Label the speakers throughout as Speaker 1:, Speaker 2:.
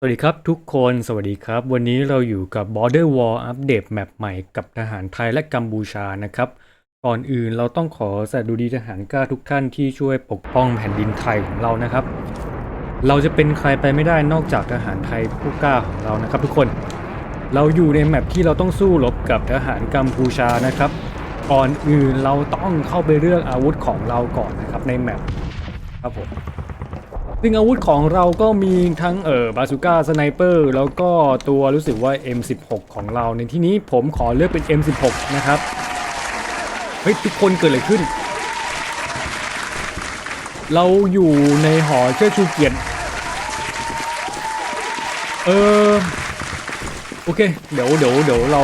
Speaker 1: สวัสดีครับทุกคนสวัสดีครับ วันนี้เราอยู่กับ Border War อัปเดตแมปใหม่กับทหารไทยและกัมพูชานะครับ ก่อนอื่นเราต้องขอสวัสดีทหารกล้าทุกท่านที่ช่วยปกป้องแผ่นดินไทยของเรานะครับ เราจะเป็นใครไปไม่ได้นอกจากทหารไทยผู้กล้าของเรานะครับ ทุกคนเราอยู่ในแมปที่เราต้องสู้รบกับทหารกัมพูชานะครับก่อนอื่นเราต้องเข้าไปเลือกอาวุธของเราก่อนนะครับในแมปครับผม ซึ่งอาวุธของเราก็มีทั้งเอ่อบาซูก้าสไนเปอร์แล้วก็ตัวรู้สึกว่า M16 ของเราในที่นี้ผมขอเลือกเป็น M16 นะครับ เฮ้ย ทุกคนเกิดอะไรขึ้น เราอยู่ในหอเชิดชูเกียรติเออโอเค เดี๋ยวเดี๋ยวเดี๋ยวเรา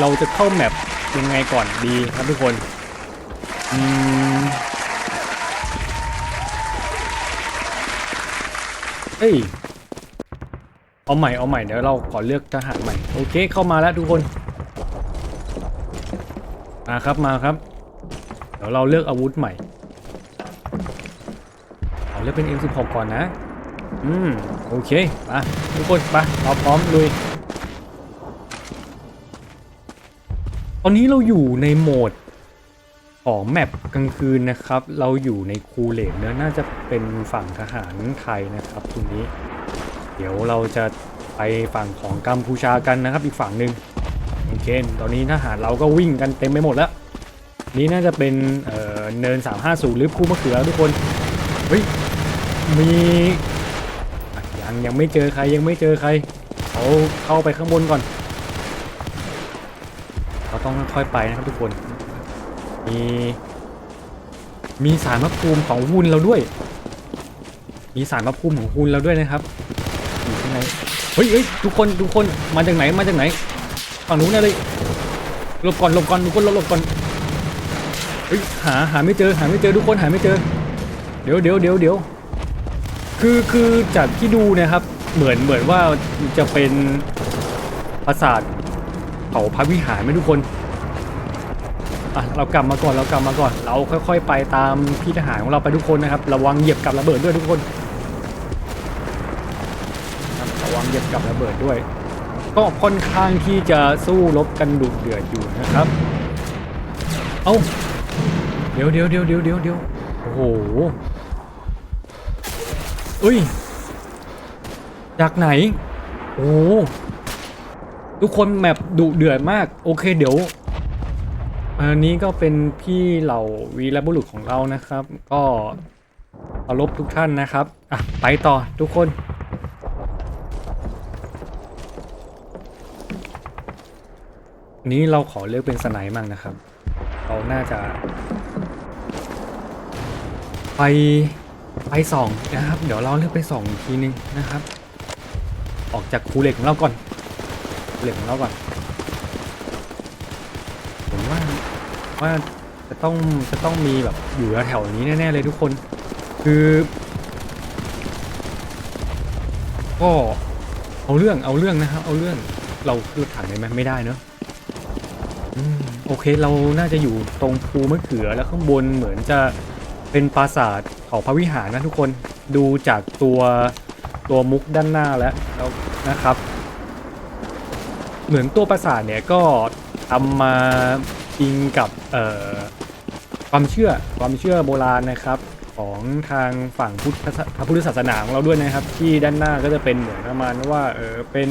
Speaker 1: เราจะเข้าแมปยังไงก่อนดีครับทุกคน อืม เอ้ย เอาใหม่ เอาใหม่ เดี๋ยวเราขอเลือกทหารใหม่ โอเค เข้ามาแล้วทุกคน มาครับ มาครับ เดี๋ยวเราเลือกอาวุธใหม่ เอาเลือกเป็น M16 ก่อนนะ อืม โอเค มาทุกคนไปเราพร้อมลุย ตอนนี้เราอยู่ในโหมด ของแมปกลางคืนนะครับ เราอยู่ในคูเลตเนื้อน่าจะเป็นฝั่งทหารไทยนะครับตรงนี้ เดี๋ยวเราจะไปฝั่งของกัมพูชากันนะครับ อีกฝั่งหนึ่งโอเคตอนนี้ทหารเราก็วิ่งกันเต็มไปหมดแล้ว นี่น่าจะเป็นเเนิน 350 หรือภูมะเขือทุกคนเฮ้ยมียังยังไม่เจอใครยังไม่เจอใครเขาเข้าไปข้างบนก่อน เราต้องค่อยๆไปนะครับทุกคน มีมีสารพระภูมิของหุ่นเราด้วย มีสารพระภูมิของหุ่นเราด้วยนะครับอยู่ข้างในเฮ้ยเฮ้ยทุกคนทุกคนมาจากไหนมาจากไหนฝั่งนู้นนะเลยหลบก่อนหลบก่อนทุกคนหลบหลบก่อนเฮ้ยหาหาไม่เจอหาไม่เจอทุกคนหาไม่เจอ เดี๋ยวเดี๋ยวเดี๋ยวเดี๋ยวคือคือจากที่ดูนะครับ เหมือนเหมือนว่าจะเป็นปราสาทเขาพระวิหารไหมทุกคน อะเรากลับมาก่อนเรากลับมาก่อน เราค่อย ๆ ไปตามพี่ทหารของเราไปทุกคนนะครับระวังเหยียบกับระเบิดด้วยทุกคนระวังเหยียบกับระเบิดด้วย ก็ค่อนข้างที่จะสู้รบกันดุเดือดอยู่นะครับ เอ้าเดี๋ยวเดี๋ยวเดี๋ยวเดี๋ยวเดี๋ยวเดี๋ยวโอ้โหเอ้ยจากไหน โอ้ทุกคนแมปดุเดือดมาก โอเคเดี๋ยว อันนี้ก็เป็นพี่เหล่าวีรบุรุษของเรานะครับ ก็เคารพทุกท่านนะครับ อะ ไปต่อทุกคน นี้เราขอเลือกเป็นสไนด์มั่งนะครับ เราน่าจะ ไปไปสองนะครับ เดี๋ยวเราเลือกไปสองอีกทีนึงนะครับ ออกจากคูเหล็กของเราก่อนคูเหล็กของเราก่อน ผมว่า ว่าจะต้องจะต้องมีแบบอยู่แถวๆนี้แน่ๆเลยทุกคน คือ ก็เอาเรื่องเอาเรื่องนะครับเอาเรื่องเราคือถังได้ไหมไม่ได้เนอะโอเคเราน่าจะอยู่ตรงภูมะเขือแล้วข้างบนเหมือนจะเป็นปราสาทของพระวิหารนะทุกคนดูจากตัวตัวมุกด้านหน้าแล้วแล้วนะครับ เหมือนตัวปราสาทเนี่ยก็ทำมา อิงกับเอ่อความเชื่อความเชื่อโบราณนะครับของทางฝั่งพุทธศาพระพุทธศาสนาของเราด้วยนะครับ ที่ด้านหน้าก็จะเป็นเหมือนประมาณว่าเออเป็น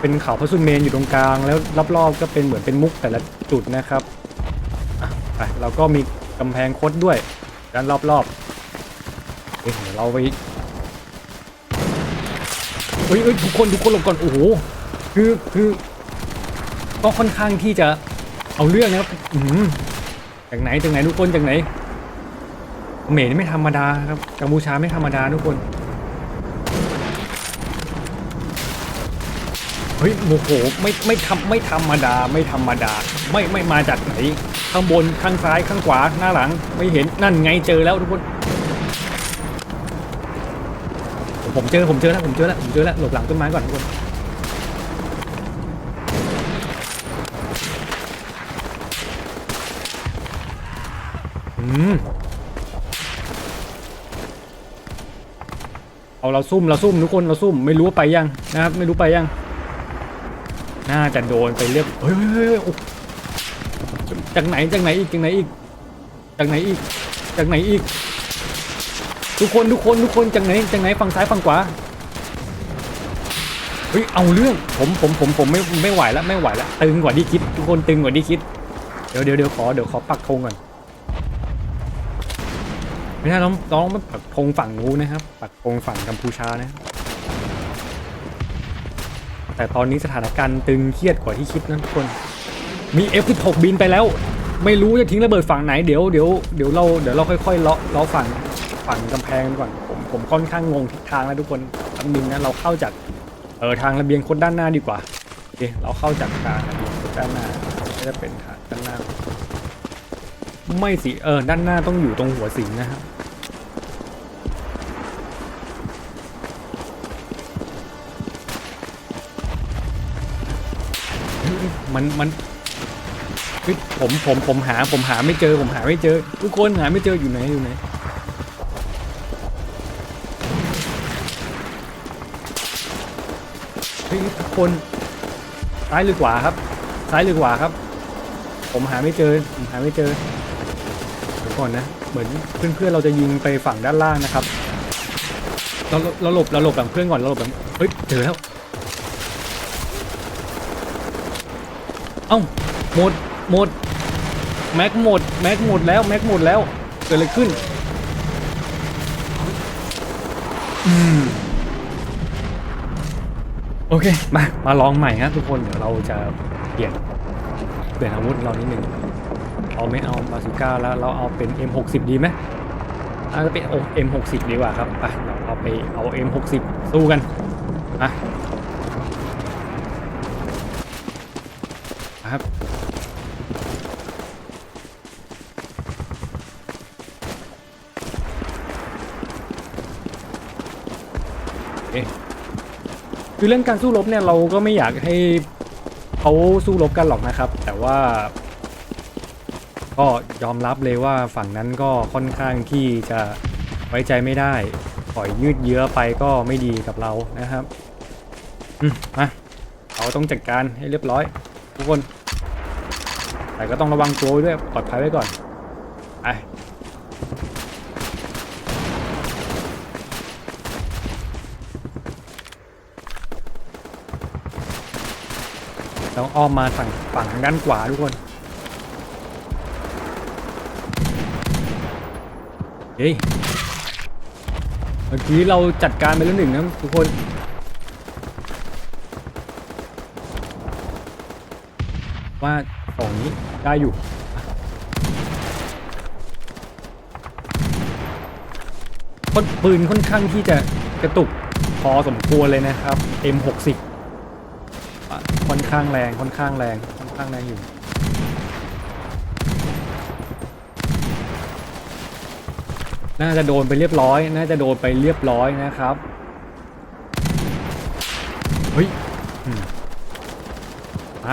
Speaker 1: เป็นเขาพระสุเมนอยู่ตรงกลาง แล้วรอบๆก็เป็นเหมือนเป็นมุกแต่ละจุดนะครับอะไปเราก็มีกำแพงคดด้วยด้านรอบๆเฮ้ยเราไปเฮ้ยเฮ้ยทุกคนทุกคนหลบก่อนโอ้โหคือคือก็ค่อนข้างที่จะ เอาเรื่องนะครับอืมจากไหนจากไหนทุกคนจากไหนเมนี่ไม่ธรรมดาครับกัมพูชาไม่ธรรมดาทุกคนเฮ้ยโมโหไม่ไม่ทำไม่ธรรมดาไม่ธรรมดา ไม่ไม่มาจากไหน ข้างบนข้างซ้ายข้างขวาหน้าหลัง ไม่เห็นนั่นไงเจอแล้วทุกคน ผมเจอผมเจอแล้วผมเจอแล้วผมเจอแล้วหลบหลังต้นไม้ก่อนทุกคน เอาเราซุ่มเราซุ่มทุกคนเราซุ่มไม่รู้ว่าไปยังนะครับไม่รู้ไปยังน่าจะโดนไปเรียบเฮ้ยจากไหนจากไหนอีกจากไหนอีกจากไหนอีกจากไหนอีก ทุกคนทุกคนทุกคนจากไหนจากไหนฝั่งซ้ายฝั่งขวาเฮ้ยเอาเรื่องผมผมผมผมไม่ไม่ไหวแล้วไม่ไหวแล้วตึงกว่าที่คิด ทุกคนตึงกว่าที่คิดเดี๋ยวเดี๋ยวเดี๋ยวขอเดี๋ยวขอปักธงก่อน ไม่ใช่ต้องต้องไม่ปักธงฝั่งนู้นนะครับ ปักธงฝั่งกัมพูชานะ แต่ตอนนี้สถานการณ์ตึงเครียดกว่าที่คิดนะทุกคน มี F16 บินไปแล้ว ไม่รู้จะทิ้งระเบิดฝั่งไหนเดี๋ยวเดี๋ยวเดี๋ยวเราเดี๋ยวเราค่อยๆเลาะเลาะฝั่งฝั่งกำแพงก่อนผมผมค่อนข้างงงทิศทางแล้วทุกคนลำนึงนะเราเข้าจากเออทางระเบียงคนด้านหน้าดีกว่าโอเคเราเข้าจากทางระเบียงคนด้านหน้าก็จะเป็นทางด้านหน้า ไม่สิเออด้านหน้าต้องอยู่ตรงหัวสิงนะครับมันมันผมผมผมหาผมหาไม่เจอผมหาไม่เจอ ทุกคนหาไม่เจออยู่ไหนอยู่ไหนทุกคนซ้ายหรือขวาครับ ซ้ายหรือขวาครับ ผมหาไม่เจอผมหาไม่เจอ ก่อนนะ เหมือนเพื่อนๆเราจะยิงไปฝั่งด้านล่างนะครับ เราเราหลบเราหลบหลังเพื่อนก่อนเราหลบหลังเฮ้ยเจอแล้ว เอ้าหมดหมดแม็กหมดแม็กหมดแล้วแม็กหมดแล้วเกิดอะไรขึ้น อืมโอเค มา มาลองใหม่ฮะทุกคน เดี๋ยวเราจะเปลี่ยนเปลี่ยนอาวุธเรานิดนึง เอาไม่เอาบาซูก้าแล้วเราเอาเป็น M60 ดีไหมอาจจะเป็นโอ M60 ดีกว่าครับไปเราเอาไปเอา M60 สู้กันอะครับเอ๊ะคือเรื่องการสู้รบเนี่ยเราก็ไม่อยากให้เขาสู้รบกันหรอกนะครับ แต่ว่า ก็ยอมรับเลยว่าฝั่งนั้นก็ค่อนข้างที่จะไว้ใจไม่ได้ปล่อยยืดเยื้อไปก็ไม่ดีกับเรานะครับอืมมาเราต้องจัดการให้เรียบร้อย ทุกคน แต่ก็ต้องระวังตัวด้วยปลอดภัยไว้ก่อนไปต้องอ้อมมาฝั่งฝั่งด้านขวาทุกคน เฮ้ยเมื่อกี้เราจัดการไปแล้วหนึ่งนะทุกคน ว่าของนี้ได้อยู่คนปืนค่อนข้างที่จะกระตุกพอสมควรเลยนะครับ M60 ค่อนข้างแรงค่อนข้างแรงค่อนข้างแรงอยู่ น่าจะโดนไปเรียบร้อย น่าจะโดนไปเรียบร้อยนะครับเฮ้ยอืม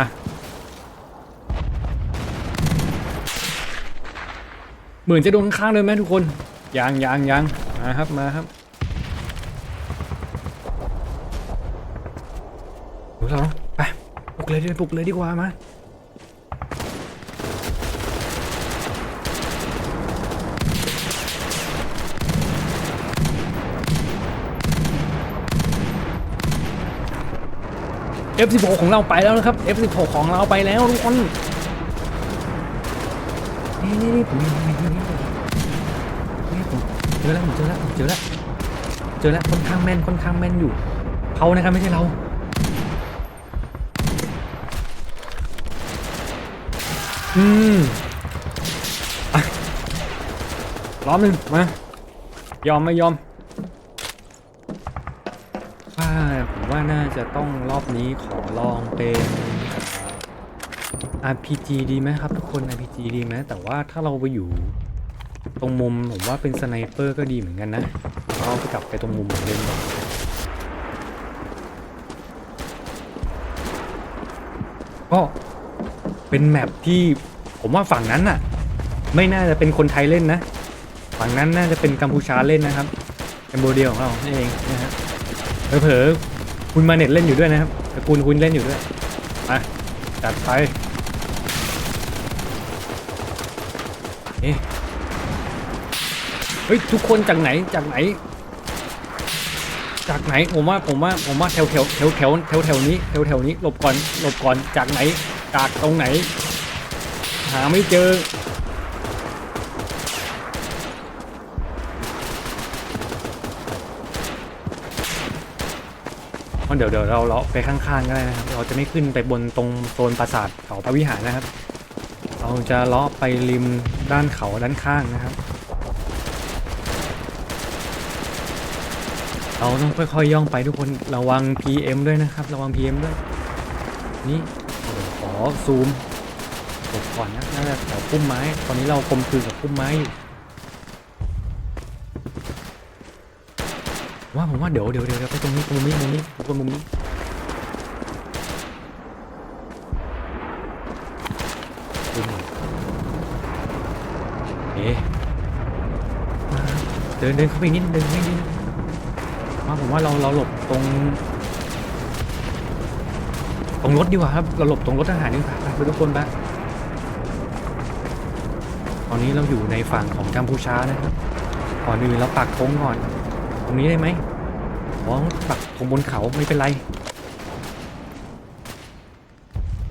Speaker 1: าเหมือนจะโดนข้างๆเลยไหมทุกคนยังยังยังมาครับมาครับเราไปปลุกเลยดิปลุกเลยดีกว่ามา F16 ของเราไปแล้วนะครับ F16 ของเราไปแล้วทุกคนนี่นี่นี่ผมนี่ผมเจอแล้วผมเจอแล้วผมเจอแล้วเจอแล้วค่อนข้างแม่นค่อนข้างแม่นอยู่เขานะครับไม่ใช่เราอืมอะล้อมหนึ่งมายอมไม่ยอม ว่าผมว่าน่าจะต้องรอบนี้ขอลองเป็น RPG ดีไหมครับทุกคน RPG ดีไหมแต่ว่าถ้าเราไปอยู่ ตรงมุมผมว่าเป็นสไนเปอร์ก็ดีเหมือนกันนะเราไปกลับไปตรงมุมเหมือนเดิมก่อนก็เป็นแมปที่ผมว่าฝั่งนั้นน่ะ ไม่น่าจะเป็นคนไทยเล่นนะ ฝั่งนั้นน่าจะเป็นกัมพูชาเล่นนะครับแคมโบเดียของเราเองนะฮะ เผลอๆคุณมาเน็ตเล่นอยู่ด้วยนะครับตระกูลคุณเล่นอยู่ด้วยมาจัดไปเอ๊ะเฮ้ยทุกคนจากไหนจากไหน จากไหนผมว่าผมว่าผมว่าแถวแถวแถวแถวแถวแถวนี้แถวแถวนี้หลบก่อนหลบก่อนจากไหนจากตรงไหน หาไม่เจอ เพราะเดี๋ยวเดี๋ยวเราเราะไปข้างๆก็ได้นะครับ เราจะไม่ขึ้นไปบนตรงโซนปราสาทเขาพระวิหารนะครับ เราจะเลาะไปริมด้านเขาด้านข้างนะครับ เราต้องค่อยๆย่องไปทุกคนระวัง PM ด้วยนะครับ ระวัง PM ด้วย นี่ขอซูมก่อนนะน่าจะแถวพุ่มไม้ ตอนนี้เราคมคืนกับพุ่มไม้อยู่ ว่าผมว่าเดี๋ยวเดี๋ยวเดี๋ยวไปตรงนี้ตรงนี้ตรงนี้ตรงมุมนี้ดูหน่อยเอ๊ะเดินเดินเข้าไปนิดเดินไปนิดว่าผมว่าเราเราหลบตรงตรงรถดีกว่าครับเราหลบตรงรถทหารดีกว่าไปทุกคนไปตอนนี้เราอยู่ในฝั่งของกัมพูชานะครับก่อนอื่นเราปักธงก่อน รงนี้ได้ไหมอ๋อปักธงบนเขาไม่เป็นไร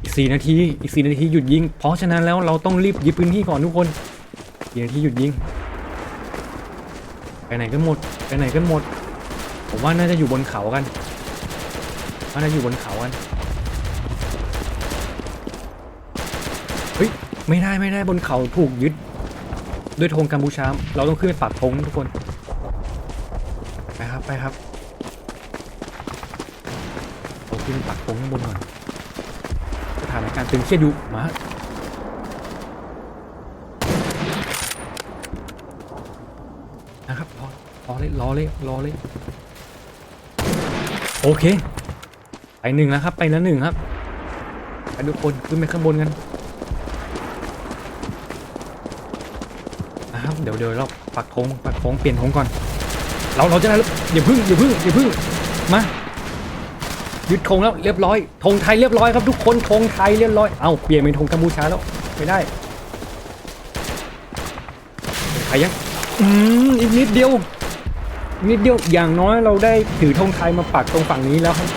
Speaker 1: อีกสี่นาที อีกสี่นาทีหยุดยิง เพราะฉะนั้นแล้วเราต้องรีบยึดพื้นที่ก่อนทุกคนสี่นาทีหยุดยิง ไปไหนกันหมด ไปไหนกันหมด ผมว่าน่าจะอยู่บนเขากันว่าน่าจะอยู่บนเขากัน เฮ้ย ไม่ได้ไม่ได้บนเขาถูกยึด ด้วยธงกัมพูชา เราต้องขึ้นไปปักธงทุกคน ไปครับไปครับเราขึ้นปักธงข้างบนก่อนสถานการณ์ตึงเครียดอยู่มานะครับรอรอเลยรอเลยรอเลยโอเค ไปหนึ่งแล้วครับ ไปแล้วหนึ่งครับไปทุกคนขึ้นไปข้างบนกันนะครับเดี๋ยวเดี๋ยวเราปักธงปักธงเปลี่ยนธงก่อน เราเราจะได้อย่าพึ่งอย่าพึ่งอย่าพึ่งมายึดธงแล้วเรียบร้อยธงไทยเรียบร้อยครับทุกคนธงไทยเรียบร้อยเอ้าเปลี่ยนเป็นธงกัมพูชาแล้วไม่ได้ธงไทยยังอืมอีกนิดเดียวนิดเดียวอย่างน้อยเราได้ถือธงไทยมาปักตรงฝั่งนี้แล้วครับ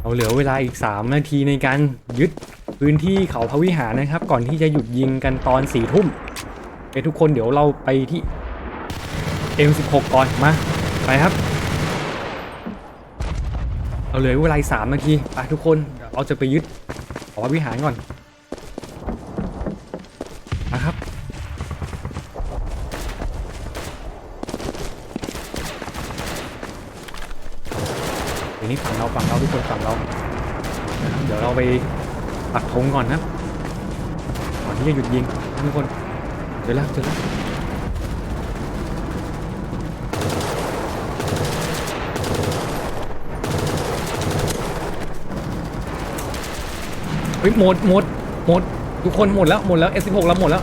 Speaker 1: เราเหลือเวลาอีก 3 นาทีในการยึดพื้นที่เขาพระวิหารนะครับ ก่อนที่จะหยุดยิงกันตอนสี่ทุ่ม คทุกคนเดี๋ยวเราไปที่ M16 ก่อนมาไปครับ เราเหลือเวลาสามนาทีไปทุกคนเราจะไปยึดขาพระวิหารก่อนนะครับเดี๋ยวนี้ฝั่งเราฝั่งเราทุกคนฝั่งเรานะรเดี๋ยวเราไปปักธงก่อนนะก่อนที่จะหยุดยิงทุกคน เจอแล้วเจอแล้วเฮ้ยหมดหมดหมดทุกคนหมดแล้วหมดแล้ว S16 เราหมดแล้ว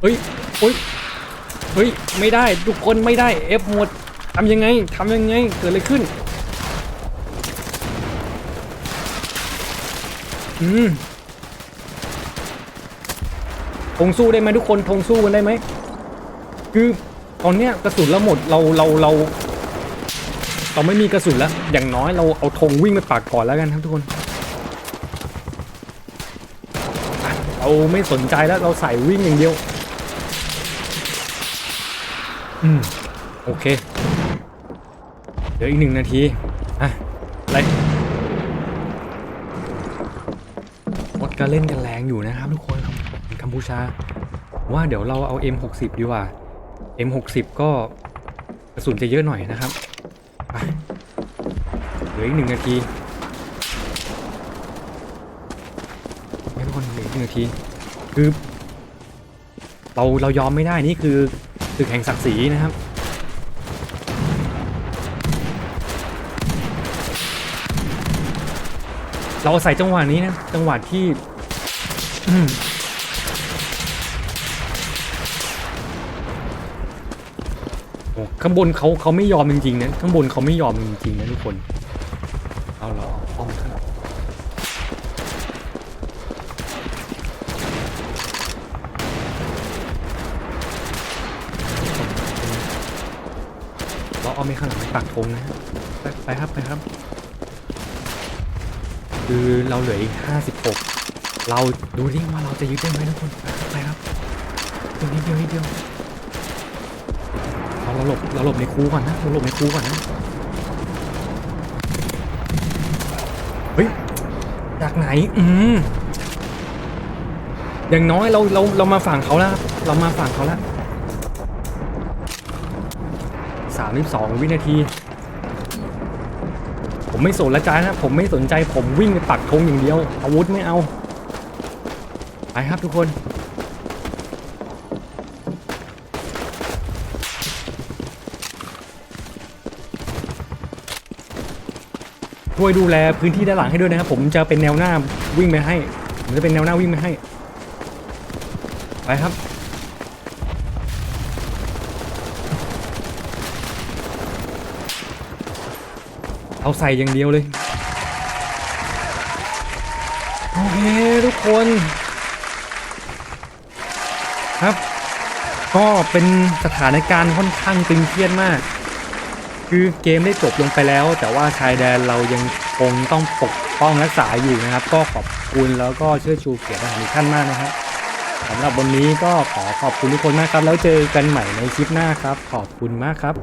Speaker 1: เฮ้ยเฮ้ยเฮ้ยไม่ได้ทุกคนไม่ได้ F หมดทำยังไงทำยังไงเกิดอะไรขึ้นอืม ธงสู้ได้ไหมทุกคนธงสู้กันได้ไหมคือตอนเนี้ยกระสุนเราหมดเราเราเรา เราไม่มีกระสุนแล้ว อย่างน้อยเราเอาธงวิ่งไปปากก่อนแล้วกันครับทุกคนเราไม่สนใจแล้วเราใส่วิ่งอย่างเดียว อืมโอเค เดี๋ยวอีกหนึ่งนาทีอะอะไรมดก็เล่นกันแรงอยู่นะครับทุกคน กัมพูชา ว่าเดี๋ยวเราเอา M60 ดีกว่า M60 ก็กระสุนจะเยอะหน่อยนะครับไปเหลืออีกหนึ่งนาทีให้ทุกคนเหลืออีกหนึ่งนาทีคือเราเรายอมไม่ได้นี่คือศึกแห่งศักดิ์ศรีนะครับเราใส่จังหวะนี้นะ จังหวะที่ ข้างบนเขาเขาไม่ยอมจริงๆนะข้างบนเขาไม่ยอมจริงๆนะทุกคนเอาเหรออ้อมข้างเราอาไม่ข้างหลังปักธงนะไปไปครับไปครับ คือเราเหลืออีกห้าสิบหกเราดูดิว่าเราจะยึดได้ไหมทุกคนไปครับไปครับเดียวนิดเดียวนิดเดียว เราหลบเราหลบในคูก่อนนะเราหลบในคูก่อนนะเฮ้ยจากไหนอืมอย่างน้อยเราเราเรามาฝั่งเขาแล้วเรามาฝั่งเขาแล้วสามสิบสองวินาที ผมไม่สนละจ้านะผมไม่สนใจผมวิ่งไปปักธงอย่างเดียว อาวุธไม่เอาไปครับทุกคน วยดูแลพื้นที่ด้านหลังให้ด้วยนะครับผมจะเป็นแนวหน้าวิ่งไปให้ผมจะเป็นแนวหน้าวิ่งไปให้ไปครับเอาใส่อย่างเดียวเลยโอเคทุกคน ครับ ก็เป็นสถานการณ์ค่อนข้างตึงเครียดมาก คือเกมได้จบลงไปแล้ว แต่ว่าชายแดนเรายังคงต้องปกป้องรักษาอยู่นะครับ ก็ขอบคุณแล้วก็เชื่อชูเกียรติทหารทุกท่านมากนะครับสำหรับวันนี้ก็ขอขอบคุณทุกคนมากครับ แล้วเจอกันใหม่ในคลิปหน้าครับ ขอบคุณมากครับ